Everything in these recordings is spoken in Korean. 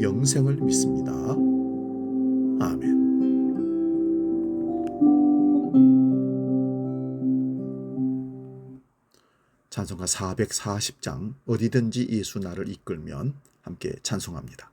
영생을 믿습니다. 아멘. 찬송가 440장 어디든지 예수 나를 이끌면 함께 찬송합니다.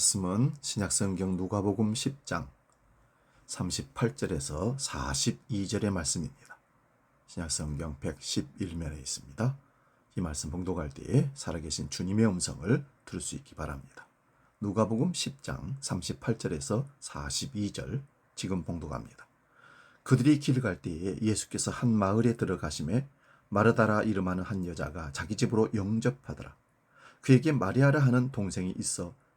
말씀은 신약성경 누가복음 10장 38절에서 42절의 말씀입니다. 신약성경 111면에 있습니다. 이 말씀 봉독할 때에 살아계신 주님의 음성을 들을 수 있기 바랍니다. 누가복음 10장 38절에서 42절 지금 봉독합니다. 그들이 길을 갈 때에 예수께서 한 마을에 들어가심에 마르다라 이름하는 한 여자가 자기 집으로 영접하더라. 그에게 마리아라 하는 동생이 있어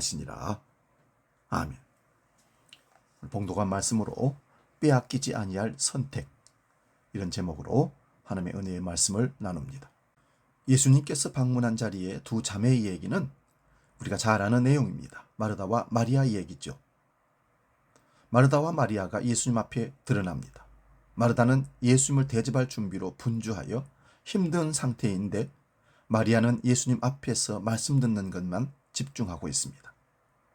하시니라. 아멘. 봉독한 말씀으로 빼앗기지 아니할 선택 이런 제목으로 하나님의 은혜의 말씀을 나눕니다. 예수님께서 방문한 자리에 두 자매의 얘기는 우리가 잘 아는 내용입니다. 마르다와 마리아 얘기죠. 마르다와 마리아가 예수님 앞에 드러납니다. 마르다는 예수님을 대접할 준비로 분주하여 힘든 상태인데 마리아는 예수님 앞에서 말씀 듣는 것만 집중하고 있습니다.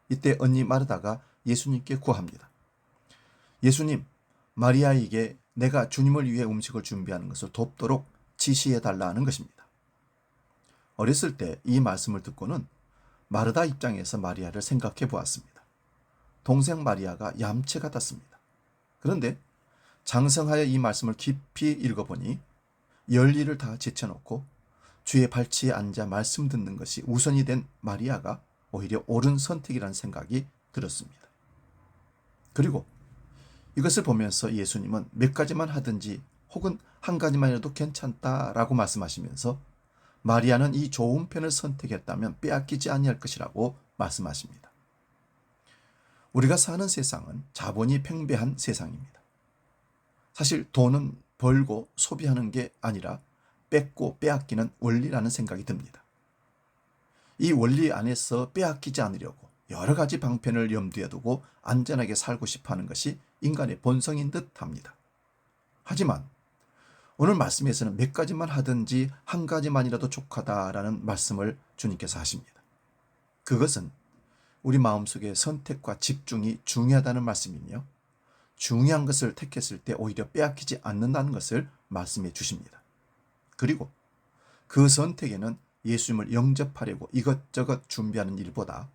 이때 언니 마르다가 예수님께 구합니다. 예수님, 마리아에게 내가 주님을 위해 음식을 준비하는 것을 돕도록 지시해 달라는 것입니다. 어렸을 때 이 말씀을 듣고는 마르다 입장에서 마리아를 생각해 보았습니다. 동생 마리아가 얌체 같았습니다. 그런데 장성하여 이 말씀을 깊이 읽어보니 열일을 다 제쳐놓고 주의 발치에 앉아 말씀 듣는 것이 우선이 된 마리아가 오히려 옳은 선택이라는 생각이 들었습니다. 그리고 이것을 보면서 예수님은 몇 가지만 하든지 혹은 한 가지만이라도 괜찮다라고 말씀하시면서 마리아는 이 좋은 편을 선택했다면 빼앗기지 아니할 것이라고 말씀하십니다. 우리가 사는 세상은 자본이 팽배한 세상입니다. 사실 돈은 벌고 소비하는 게 아니라 뺏고 빼앗기는 원리라는 생각이 듭니다. 이 원리 안에서 빼앗기지 않으려고 여러 가지 방편을 염두에 두고 안전하게 살고 싶어 하는 것이 인간의 본성인 듯 합니다. 하지만 오늘 말씀에서는 몇 가지만 하든지 한 가지만이라도 족하다라는 말씀을 주님께서 하십니다. 그것은 우리 마음속에 선택과 집중이 중요하다는 말씀이며 중요한 것을 택했을 때 오히려 빼앗기지 않는다는 것을 말씀해 주십니다. 그리고 그 선택에는 예수님을 영접하려고 이것저것 준비하는 일보다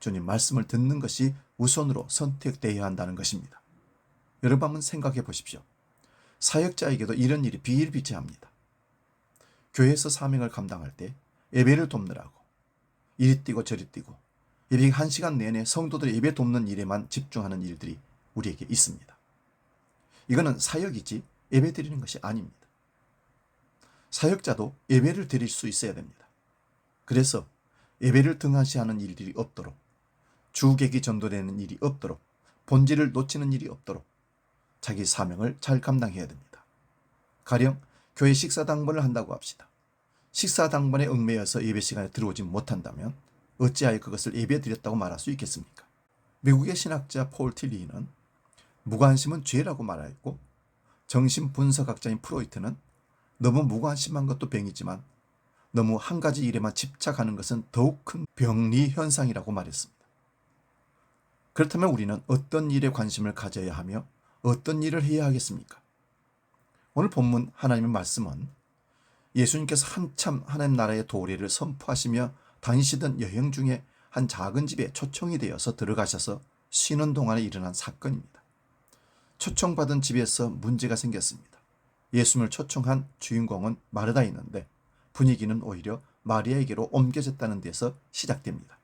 주님 말씀을 듣는 것이 우선으로 선택되어야 한다는 것입니다. 여러분 한번 생각해 보십시오. 사역자에게도 이런 일이 비일비재합니다. 교회에서 사명을 감당할 때 예배를 돕느라고 이리 뛰고 저리 뛰고 예배 한 시간 내내 성도들의 예배 돕는 일에만 집중하는 일들이 우리에게 있습니다. 이거는 사역이지 예배 드리는 것이 아닙니다. 사역자도 예배를 드릴 수 있어야 됩니다. 그래서 예배를 등한시하는 일들이 없도록 주객이 전도되는 일이 없도록 본질을 놓치는 일이 없도록 자기 사명을 잘 감당해야 됩니다. 가령 교회 식사 당번을 한다고 합시다. 식사 당번에 얽매여서 예배 시간에 들어오지 못한다면 어찌하여 그것을 예배 드렸다고 말할 수 있겠습니까? 미국의 신학자 폴 틸리는 무관심은 죄라고 말하였고 정신 분석학자인 프로이트는 너무 무관심한 것도 병이지만 너무 한 가지 일에만 집착하는 것은 더욱 큰 병리 현상이라고 말했습니다. 그렇다면 우리는 어떤 일에 관심을 가져야 하며 어떤 일을 해야 하겠습니까? 오늘 본문 하나님의 말씀은 예수님께서 한참 하나님 나라의 도래를 선포하시며 다니시던 여행 중에 한 작은 집에 초청이 되어서 들어가셔서 쉬는 동안에 일어난 사건입니다. 초청받은 집에서 문제가 생겼습니다. 예수님을 초청한 주인공은 마르다 있는데 분위기는 오히려 마리아에게로 옮겨졌다는 데서 시작됩니다.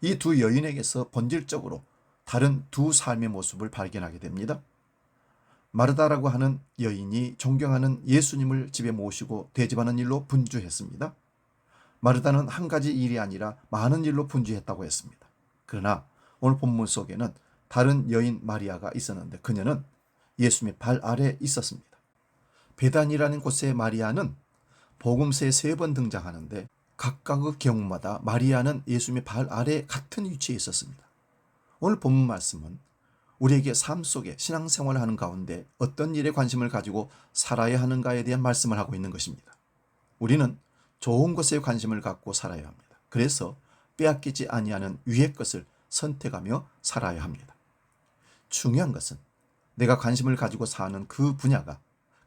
이 두 여인에게서 본질적으로 다른 두 삶의 모습을 발견하게 됩니다. 마르다라고 하는 여인이 존경하는 예수님을 집에 모시고 대접하는 일로 분주했습니다. 마르다는 한 가지 일이 아니라 많은 일로 분주했다고 했습니다. 그러나 오늘 본문 속에는 다른 여인 마리아가 있었는데 그녀는 예수님의 발 아래 있었습니다. 베단이라는 곳의 마리아는 복음서에 세 번 등장하는데 각각의 경우마다 마리아는 예수님의 발 아래 같은 위치에 있었습니다. 오늘 본문 말씀은 우리에게 삶 속에 신앙생활을 하는 가운데 어떤 일에 관심을 가지고 살아야 하는가에 대한 말씀을 하고 있는 것입니다. 우리는 좋은 것에 관심을 갖고 살아야 합니다. 그래서 빼앗기지 아니하는 위의 것을 선택하며 살아야 합니다. 중요한 것은 내가 관심을 가지고 사는 그 분야가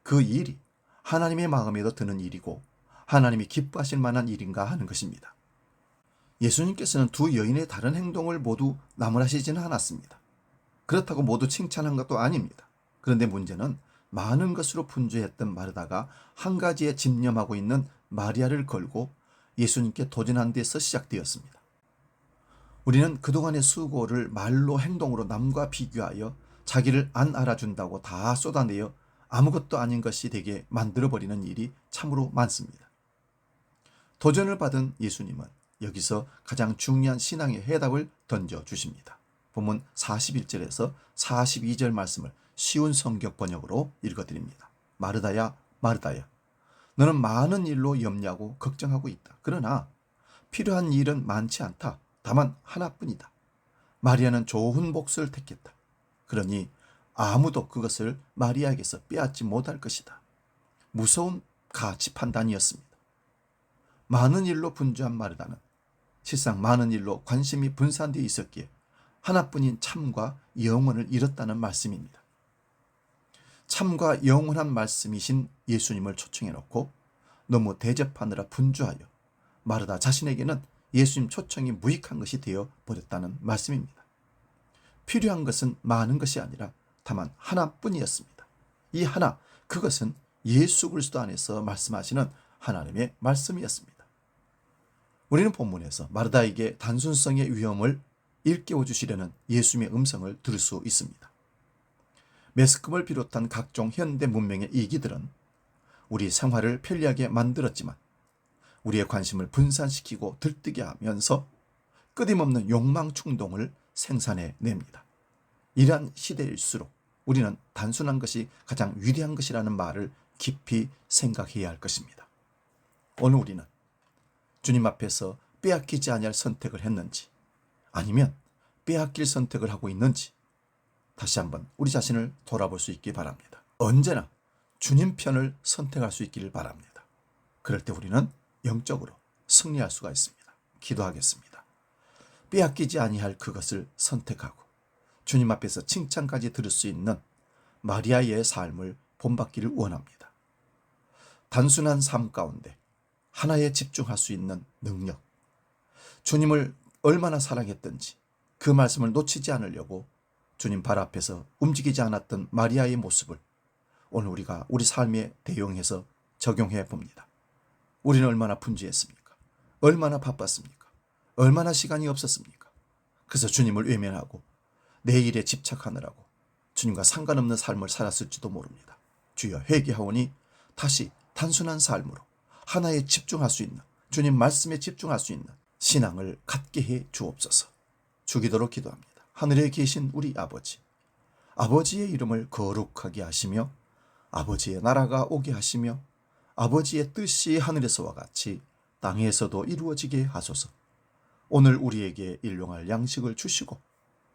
그 일이 하나님의 마음에도 드는 일이고 하나님이 기뻐하실 만한 일인가 하는 것입니다. 예수님께서는 두 여인의 다른 행동을 모두 나무라시지는 않았습니다. 그렇다고 모두 칭찬한 것도 아닙니다. 그런데 문제는 많은 것으로 분주했던 마르다가 한 가지에 집념하고 있는 마리아를 걸고 예수님께 도전한 데서 시작되었습니다. 우리는 그동안의 수고를 말로 행동으로 남과 비교하여 자기를 안 알아준다고 다 쏟아내어 아무것도 아닌 것이 되게 만들어버리는 일이 참으로 많습니다. 도전을 받은 예수님은 여기서 가장 중요한 신앙의 해답을 던져 주십니다. 본문 41절에서 42절 말씀을 쉬운 성격 번역으로 읽어드립니다. 마르다야, 마르다야. 너는 많은 일로 염려하고 걱정하고 있다. 그러나 필요한 일은 많지 않다. 다만 하나뿐이다. 마리아는 좋은 몫을 택했다. 그러니 아무도 그것을 마리아에게서 빼앗지 못할 것이다. 무서운 가치 판단이었습니다. 많은 일로 분주한 마르다는 실상 많은 일로 관심이 분산되어 있었기에 하나뿐인 참과 영원을 잃었다는 말씀입니다. 참과 영원한 말씀이신 예수님을 초청해 놓고 너무 대접하느라 분주하여 마르다 자신에게는 예수님 초청이 무익한 것이 되어 버렸다는 말씀입니다. 필요한 것은 많은 것이 아니라 다만 하나뿐이었습니다. 이 하나 그것은 예수 그리스도 안에서 말씀하시는 하나님의 말씀이었습니다. 우리는 본문에서 마르다에게 단순성의 위험을 일깨워 주시려는 예수님의 음성을 들을 수 있습니다. 매스컴을 비롯한 각종 현대 문명의 이기들은 우리 생활을 편리하게 만들었지만 우리의 관심을 분산시키고 들뜨게 하면서 끊임없는 욕망 충동을 생산해 냅니다. 이러한 시대일수록 우리는 단순한 것이 가장 위대한 것이라는 말을 깊이 생각해야 할 것입니다. 오늘 우리는 주님 앞에서 빼앗기지 아니할 선택을 했는지 아니면 빼앗길 선택을 하고 있는지 다시 한번 우리 자신을 돌아볼 수 있기 바랍니다. 언제나 주님 편을 선택할 수 있기를 바랍니다. 그럴 때 우리는 영적으로 승리할 수가 있습니다. 기도하겠습니다. 빼앗기지 아니할 그것을 선택하고 주님 앞에서 칭찬까지 들을 수 있는 마리아의 삶을 본받기를 원합니다. 단순한 삶 가운데 하나에 집중할 수 있는 능력, 주님을 얼마나 사랑했던지 그 말씀을 놓치지 않으려고 주님 발 앞에서 움직이지 않았던 마리아의 모습을 오늘 우리가 우리 삶에 대용해서 적용해 봅니다. 우리는 얼마나 분주했습니까? 얼마나 바빴습니까? 얼마나 시간이 없었습니까? 그래서 주님을 외면하고 내 일에 집착하느라고 주님과 상관없는 삶을 살았을지도 모릅니다. 주여 회개하오니 다시 단순한 삶으로 하나에 집중할 수 있는 주님 말씀에 집중할 수 있는 신앙을 갖게 해 주옵소서. 주기도록 기도합니다. 하늘에 계신 우리 아버지, 아버지의 이름을 거룩하게 하시며 아버지의 나라가 오게 하시며 아버지의 뜻이 하늘에서와 같이 땅에서도 이루어지게 하소서. 오늘 우리에게 일용할 양식을 주시고